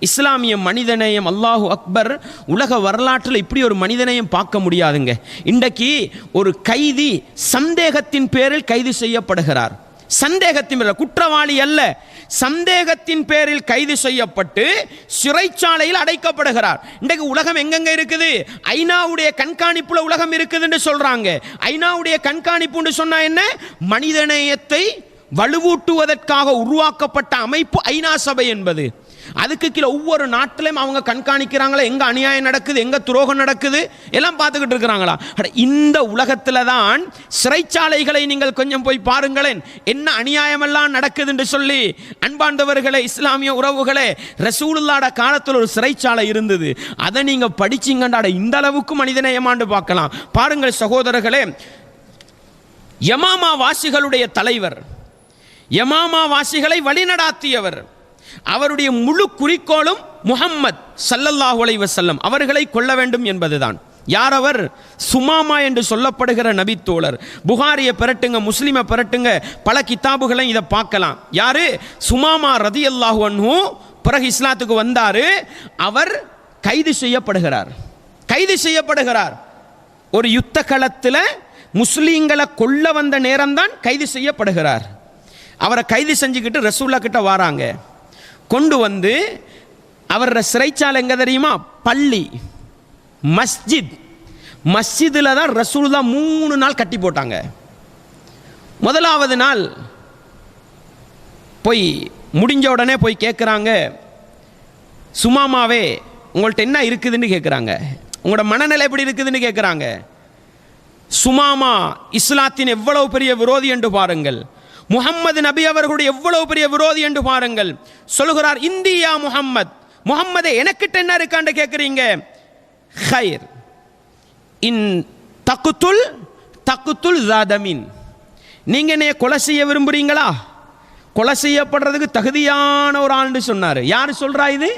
இஸ்லாமிய மனிதநேயம் அல்லாஹு அக்பர் உலக வரலாற்றில் இப்படி ஒரு மனிதநேயம் பார்க்க முடியாதுங்க. இன்றைக்கு ஒரு கைதி சந்தேகத்தின் பேரில் கைது செய்யப்படுகிறார். சந்தேகத்தின் பேரில் குற்றவாளி அல்ல. சந்தேகத்தின் பேரில் கைது செய்யப்பட்டு சிறைச்சாலையில் அடைக்கப்படுகிறார். இன்றைக்கு உலகம் எங்கெங்க இருக்குது? ஐநாவுடைய கண்காணிப்புல உலகம் இருக்குதுன்னு சொல்றாங்க. ஐநாவுடைய கண்காணிப்புன்னு சொன்னா என்ன? மனிதநேயத்தை வலுவூட்டுவதற்காக உருவாக்கப்பட்ட அமைப்பு ஐநா சபை என்பது. அதுக்கு கீழே ஒவ்வொரு நாட்டிலையும் அவங்க கண்காணிக்கிறாங்களா எங்கே அநியாயம் நடக்குது எங்கே துரோகம் நடக்குது எல்லாம் பார்த்துக்கிட்டு இருக்கிறாங்களா? அட, இந்த உலகத்தில் தான் சிறைச்சாலைகளை நீங்கள் கொஞ்சம் போய் பாருங்களேன். என்ன அநியாயமெல்லாம் நடக்குதுன்னு சொல்லி அன்பாண்டவர்களே இஸ்லாமிய உறவுகளே ரசூலுல்லாட காலத்தில் ஒரு சிறைச்சாலை இருந்தது. அதை நீங்கள் படிச்சிங்கண்டாட இந்த அளவுக்கு மனிதநேயமாண்டு பார்க்கலாம். பாருங்கள் சகோதரர்களே யமாமா வாசிகளுடைய தலைவர் யமாமா வாசிகளை வழிநடாத்தியவர் அவருடைய முழு குறிக்கோளும் முஹம்மத் சல்லல்லாஹு அலைவ செல்லம் அவர்களை கொல்ல வேண்டும் என்பதுதான். யார் அவர்? சுமாமா என்று சொல்லப்படுகிற நபித்தோழர். புகாரியை பெரட்டுங்க முஸ்லீமை பெரட்டுங்க பல கித்தாபுகளையும் இதை பார்க்கலாம். யாரு? சுமாமா ரதியல்லாஹு அன்ஹு பிறகு இஸ்லாத்துக்கு வந்தாரு. அவர் கைது செய்யப்படுகிறார். கைது செய்யப்படுகிறார். ஒரு யுத்த களத்தில் முஸ்லீம்களை கொல்ல வந்த நேரம்தான் கைது செய்யப்படுகிறார். அவரை கைது செஞ்சுக்கிட்டு ரசூல்லா கிட்ட வராங்க. கொண்டு வந்து அவரோட சிறைச்சாலை எங்கே தெரியுமா? பள்ளி மஸ்ஜித். மஸ்ஜிதில் தான் ரசூல்லா மூணு நாள் கட்டி போட்டாங்க. முதலாவது நாள் போய் முடிஞ்ச உடனே போய் கேட்குறாங்க சுமாமாவே உங்கள்கிட்ட என்ன இருக்குதுன்னு கேட்குறாங்க உங்களோட மனநிலை எப்படி இருக்குதுன்னு கேட்குறாங்க சுமாமா இஸ்லாத்தின் எவ்வளவு பெரிய விரோதி என்று பாருங்கள். முகம்மது நபி அவர்களுடைய எவ்வளவு பெரிய விரோதி என்று பாருங்கள். சொல்லுகிறார் இந்தியா முகம்மது முகம்மதே எனக்கிட்ட என்ன இருக்கான்னு கேட்குறீங்க. ஹைர் இன் தக்குத்துல் தக்குத்துல் ஜாதமின் நீங்க என்னைய கொலை செய்ய விரும்புறீங்களா? கொலை செய்யப்படுறதுக்கு தகுதியான ஒரு ஆள்னு சொன்னார். யார் சொல்றா இது?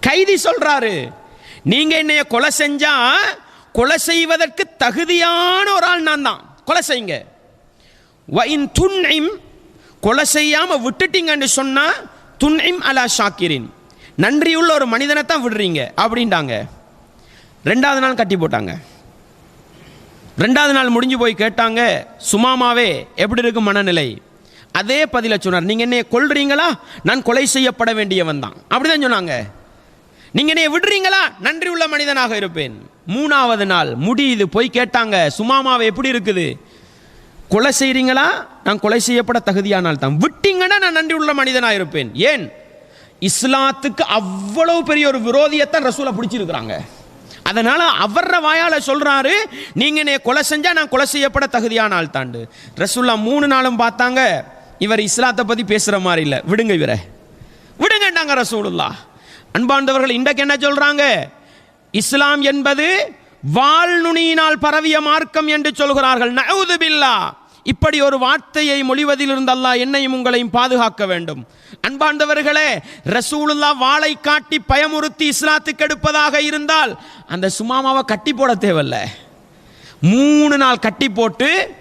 கைதி சொல்றாரு. நீங்க என்னைய கொலை செஞ்சா கொலை செய்வதற்கு தகுதியான ஒரு ஆள் நான் தான். கொலை செய்யுங்க. வயின் துண்ணையும் கொலை செய்யாம விட்டுட்டீங்கன்னு சொன்னா துன்இம் அலா ஷாக்கிரின். நன்றியுள்ள ஒரு மனிதனை தான் விடுறீங்க அப்படின்ட்டாங்க. ரெண்டாவது நாள் கட்டி போட்டாங்க. ரெண்டாவது நாள் முடிஞ்சு போய் கேட்டாங்க சுமாமாவே எப்படி இருக்கு மனநிலை? அதே பதில சொன்னார் நீங்க என்னைய கொள்றீங்களா நான் கொலை செய்யப்பட வேண்டியவன் தான். அப்படிதான் சொன்னாங்க. நீங்க என்னைய விடுறீங்களா? நன்றி உள்ள மனிதனாக இருப்பேன். மூணாவது நாள் முடியுது போய் கேட்டாங்க சுமாமாவை எப்படி இருக்குது? கொலை செய்கிறீங்களா நான் கொலை செய்யப்பட தகுதியானால் தான். விட்டீங்கன்னா நான் நன்றி உள்ள மனிதனாக இருப்பேன் ஏன்? இஸ்லாத்துக்கு அவ்வளவு பெரிய ஒரு விரோதியத்தான் ரசூலை பிடிச்சிருக்கிறாங்க. அதனால் அவர வாயால் சொல்கிறாரு நீங்கள் என்னை கொலை செஞ்சால் நான் கொலை செய்யப்பட தகுதியான ஆள் தாண்டு. ரசூல்லா மூணு நாளும் பார்த்தாங்க. இவர் இஸ்லாத்தை பற்றி பேசுகிற மாதிரி இல்லை. விடுங்க இவரை. விடுங்கண்டாங்க ரசூலுல்லா அன்பாண்டவர்கள் இன்றைக்கு என்ன சொல்கிறாங்க இஸ்லாம் என்பது வாழ்நுனியினால் பரவிய மார்க்கம் என்று சொல்கிறார்கள். நவுது பில்லா. இப்படி ஒரு வார்த்தையை மொழிவதிலிருந்து அல்லாஹ் என்னையும் உங்களையும் பாதுகாக்க வேண்டும். அன்பார்ந்தவர்களே ரசூலுல்லா வாளை காட்டி பயமுறுத்தி இஸ்லாத்துக்கு எடுப்பதாக இருந்தால் அந்த சுமாமாவை கட்டி போட தேவையில்ல. மூணு நாள் கட்டி போட்டு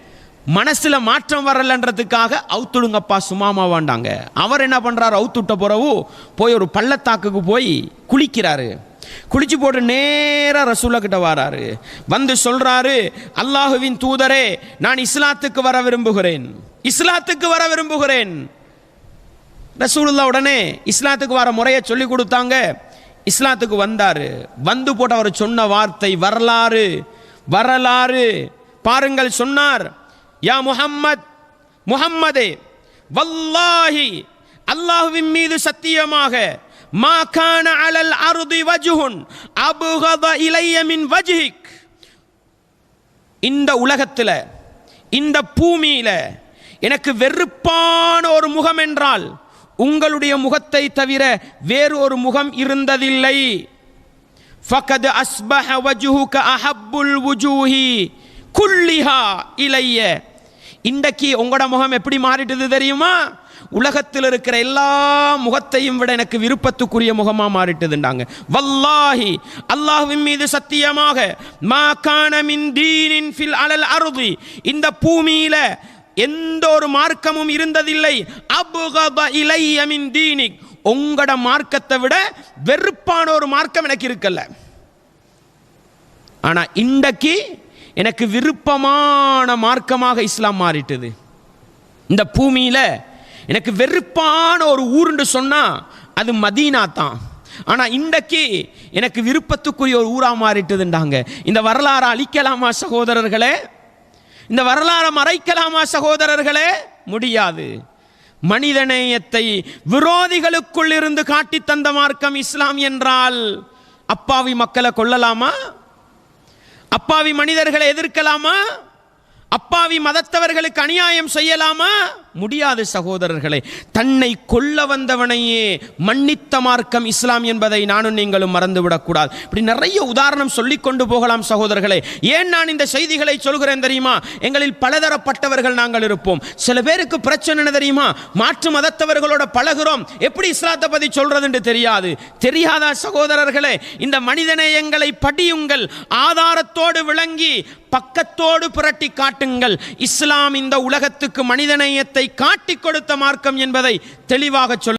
மனசில் மாற்றம் வரலன்றதுக்காக அவுத்துடுங்கப்பா சுமாமாவாண்டாங்க அவர் என்ன பண்ணுறாரு அவுத்துட்ட பிறகு போய் ஒரு பள்ளத்தாக்குக்கு போய் குளிக்கிறாரு. குளிச்சு போட்டு நேரா ரசூலா கிட்ட வராரு. வந்து சொல்றாரு அல்லாஹுவின் தூதரே நான் இஸ்லாத்துக்கு வர விரும்புகிறேன். இஸ்லாத்துக்கு வர விரும்புகிறேன். ரசூலுல்லா உடனே இஸ்லாத்துக்கு வர முறையை சொல்லி கொடுத்தாங்க. இஸ்லாத்துக்கு வந்தாரு. வந்து போட்டு அவர் சொன்ன வார்த்தை வரலாறு வரலாறு. பாருங்கள் சொன்னார் யா முஹம்மத் முஹம்மதே வல்லாஹி அல்லாஹுவின் மீது சத்தியமாக மா கான அலல் அருதி வஜுஹுன் அபுகத இளையமின் மின் இந்த உலகத்தில் இந்த பூமியில் எனக்கு வெறுப்பான ஒரு முகம் என்றால் உங்களுடைய முகத்தை தவிர வேறு ஒரு முகம் இருந்ததில்லை. ஃபகத் அஸ்பஹ வஜுஹுக அஹப்புல் வுஜூஹி குல்லிஹா இலைய. இன்றைக்கு உங்களோட முகம் எப்படி மாறிட்டது தெரியுமா? உலகத்தில் இருக்கிற எல்லா முகத்தையும் விட எனக்கு விருப்பத்துக்குரிய முகமாக மாறிட்டதுண்டாங்க வல்லாஹி அல்லாஹுவின் மீது சத்தியமாக மா கானமின் தீனின் ஃபில் அலல் அருதி. இந்த பூமியில் எந்த ஒரு மார்க்கமும் இருந்ததில்லை. அபுகப இலைய தீனிக். உங்களோட மார்க்கத்தை விட வெறுப்பான ஒரு மார்க்கம் எனக்கு இருக்கல. ஆனால் இன்றைக்கு எனக்கு விருப்பமான மார்க்கமாக இஸ்லாம் மாறிட்டது. இந்த பூமியில் எனக்கு வெறுப்பான ஒரு ஊருன்னு சொன்னால் அது மதீனா தான். ஆனால் இன்றைக்கு எனக்கு விருப்பத்துக்குரிய ஒரு ஊராக மாறிட்டதுண்டாங்க இந்த வரலாறு அழிக்கலாமா சகோதரர்களே? இந்த வரலாறு மறைக்கலாமா சகோதரர்களே? முடியாது. மனிதநேயத்தை விரோதிகளுக்குள் இருந்து காட்டி தந்த மார்க்கம் இஸ்லாம் என்றால் அப்பாவி மக்களை கொள்ளலாமா அப்பாவி மனிதர்களை எதிர்க்கலாமா? அப்பாவி மதத்தவர்களுக்கு அநியாயம் செய்யலாமா? முடியாது சகோதரர்களே தன்னை கொல்ல வந்தவனையே மன்னித்த மார்க்கம் இஸ்லாம் என்பதை நானும் நீங்களும் மறந்துவிடக்கூடாது. இப்படி நிறைய உதாரணம் சொல்லிக் கொண்டு போகலாம் சகோதரர்களே. ஏன் நான் இந்த செய்திகளை சொல்கிறேன் தெரியுமா? எங்களில் பலதரப்பட்டவர்கள் நாங்கள் இருப்போம். சில பேருக்கு பிரச்சனை என்ன தெரியுமா? மாற்று மதத்தவர்களோட பழகிறோம். எப்படி இஸ்லாத்தை பற்றி சொல்றதுன்னு தெரியாது. தெரியாதா சகோதரர்களே? இந்த மனிதநேயங்களை படியுங்கள். ஆதாரத்தோடு விளங்கி பக்கத்தோடு புரட்டி காட்டுங்கள். இஸ்லாம் இந்த உலகத்துக்கு மனிதநேயத்தை காட்டிக் கொடுத்த மார்க்கம் என்பதை தெளிவாக சொல்ல